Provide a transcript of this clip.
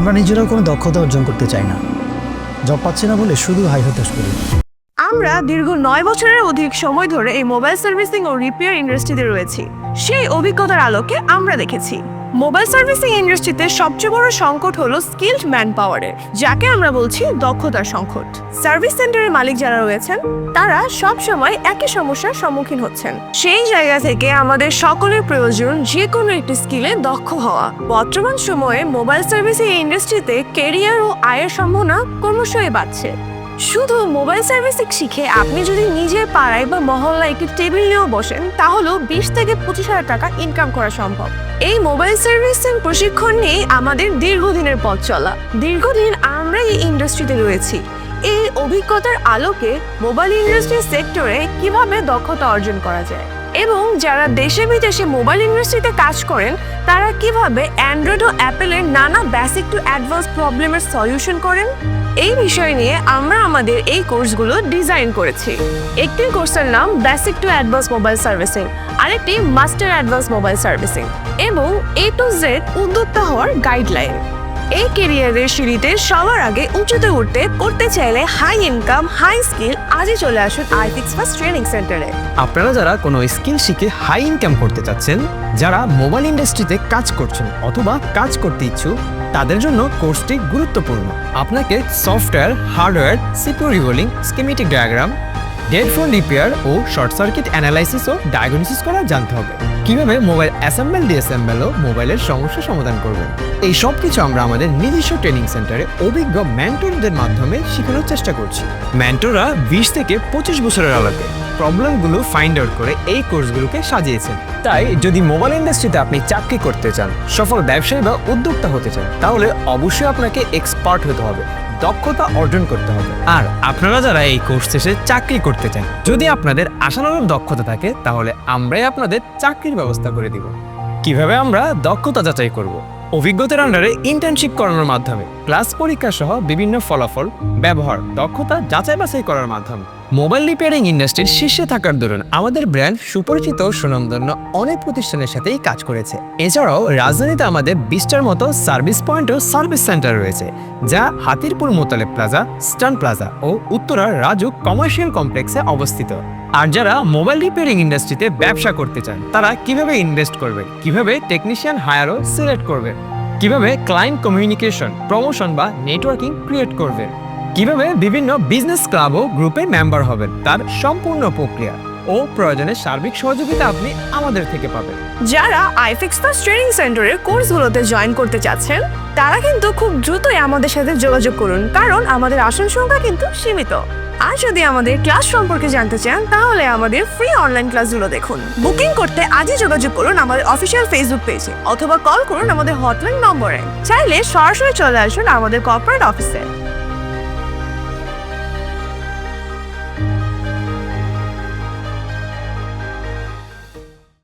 আমরা নিজেরাও কোনো দক্ষতা অর্জন করতে চাই না। জব পাচ্ছি না বলে শুধু হাই হতাশ করি। আমরা দীর্ঘ নয় বছরের অধিক সময় ধরে এই মোবাইল সার্ভিসিং ও রিপেয়ার ইন্ডাস্ট্রিতে রয়েছি। সেই অভিজ্ঞতার আলোকে আমরা দেখেছি। মোবাইল সার্ভিসিং ইন্ডাস্ট্রিতে সবচেয়ে বড় সংকট হলো স্কিলড ম্যান পাওয়ারের যাকে আমরা বলছি দক্ষতার সংকট। সার্ভিস সেন্টারের মালিক যারা রয়েছেন, তারা সব সময় একই সমস্যার সম্মুখীন হচ্ছেন। সেই জায়গা থেকে আমাদের সকলের প্রয়োজন যে কোনো একটি স্কিলে দক্ষ হওয়া। বর্তমান সময়ে মোবাইল সার্ভিসিং ইন্ডাস্ট্রিতে কেরিয়ার ও আয়ের সম্ভাবনা ক্রমশই বাড়ছে। শুধু মোবাইল সার্ভিসিং শিখে আপনি যদি নিজের পাড়ায় বা মহল্লায় একটি টেবিল নিয়েও বসেন, তাহলেও বিশ থেকে পঁচিশ হাজার টাকা ইনকাম করা সম্ভব। এই মোবাইল সার্ভিসিং প্রশিক্ষণ নিয়ে আমাদের দীর্ঘদিনের পথ চলা। দীর্ঘদিন আমরা এই ইন্ডাস্ট্রিতে রয়েছি। এই অভিজ্ঞতার আলোকে মোবাইল ইন্ডাস্ট্রি সেক্টরে কীভাবে দক্ষতা অর্জন করা যায়? এবং যারা দেশে বিদেশে মোবাইল ইন্ডাস্ট্রিতে কাজ করেন, তারা কীভাবে অ্যান্ড্রয়েড ও অ্যাপেলের নানা বেসিক টু অ্যাডভান্স প্রবলেমের সলিউশন করেন? এই বিষয় নিয়ে আমরা আমাদের এই কোর্সগুলো ডিজাইন করেছি। একটি কোর্সের নাম basic to advance mobile servicing আরেকটি মাস্টার অ্যাডভান্স মোবাইল সার্ভিসিং এবং এ টু জেড উদ্যোক্তা হওয়ার গাইডলাইন এই কেরিয়ারের সিঁড়িতে সবার আগে উঁচুতে উঠতে, করতে চাইলে হাই ইনকাম হাই স্কিল আজই চলে আসুন আইফিক্স ফার্স্ট ট্রেনিং সেন্টারে। আপনারা যারা কোনো স্কিল শিখে হাই ইনকাম করতে চাচ্ছেন, যারা মোবাইল ইন্ডাস্ট্রিতে কাজ করছেন অথবা কাজ করতে ইচ্ছুক, তাদের জন্য কোর্সটি গুরুত্বপূর্ণ। আপনাকে সফটওয়্যার হার্ডওয়্যার সিপিউ রিভোলিং স্কিমেটিক ডায়াগ্রাম হেডফোন রিপেয়ার ও শর্ট সার্কিট অ্যানালাইসিস ও ডায়াগনোসিস করা জানতে হবে। কীভাবে মোবাইল অ্যাসেম্বল, ডিঅ্যাসেম্বল ও মোবাইলের সমস্যা সমাধান করবেন এই সব কিছু আমরা আমাদের নিজস্ব ট্রেনিং সেন্টারে অভিজ্ঞ ম্যান্টরদের মাধ্যমে শেখানোর চেষ্টা করছি। ম্যান্টররা বিশ থেকে পঁচিশ বছরের আলাদা প্রবলেমগুলো ফাইন্ড আউট করে এই কোর্সগুলোকে সাজিয়েছেন। তাই যদি মোবাইল ইন্ডাস্ট্রিতে আপনি চাকরি করতে চান, সফল ব্যবসায়ী বা উদ্যোক্তা হতে চান, তাহলে অবশ্যই আপনাকে এক্সপার্ট হতে হবে। দক্ষতা অর্জন করতে হবে। আর আপনারা যারা এই কোর্স শেষে চাকরি করতে চান, যদি আপনাদের আশানুরূপ দক্ষতা থাকে, তাহলে আমরাই আপনাদের চাকরির ব্যবস্থা করে দিব। কীভাবে আমরা দক্ষতা যাচাই করব? অভিজ্ঞতার আন্ডারে ইন্টার্নশিপ করানোর মাধ্যমে ক্লাস পরীক্ষা সহ বিভিন্ন ফলাফল, ব্যবহার, দক্ষতা যাচাই বাছাই করার মাধ্যমে। মোবাইল রিপেয়ারিং ইন্ডাস্ট্রির শীর্ষে থাকার দরুন আমাদের ব্র্যান্ড সুপরিচিত ও সুনামধন্য অনেক প্রতিষ্ঠানের সাথেই কাজ করেছে। এছাড়াও রাজধানীতে আমাদের বিশটার মতো সার্ভিস পয়েন্ট ও সার্ভিস সেন্টার রয়েছে, যা হাতিরপুর মোতালে প্লাজা, স্টান প্লাজা ও উত্তরার রাজু কমার্শিয়াল কমপ্লেক্সে অবস্থিত। আর যারা মোবাইল রিপেয়ারিং ইন্ডাস্ট্রিতে ব্যবসা করতে চান, তারা কীভাবে ইনভেস্ট করবে, কীভাবে টেকনিশিয়ান হায়ারও সিলেক্ট করবে, কীভাবে ক্লায়েন্ট কমিউনিকেশন, প্রমোশন বা নেটওয়ার্কিং ক্রিয়েট করবে কীভাবে বিভিন্ন বিজনেস ক্লাব ও গ্রুপে মেম্বার হবেন, তার সম্পূর্ণ প্রক্রিয়া ও প্রয়োজনে সার্বিক সহযোগিতা আপনি আমাদের থেকে পাবেন। যারা আইফিক্স ফার্স্ট ট্রেনিং সেন্টারের কোর্সগুলোতে জয়েন করতে চাচ্ছেন, তারা কিন্তু খুব দ্রুতই আমাদের সাথে যোগাযোগ করুন, কারণ আমাদের আসন সংখ্যা কিন্তু সীমিত। আর যদি আমাদের ক্লাস সম্পর্কে জানতে চান, তাহলে আমাদের ফ্রি অনলাইন ক্লাসগুলো দেখুন। বুকিং করতে আজই যোগাযোগ করুন আমাদের অফিসিয়াল ফেসবুক পেজে অথবা কল করুন আমাদের হটলাইন নম্বরে। চাইলে সরাসরি চলে আসুন আমাদের কর্পোরেট অফিসে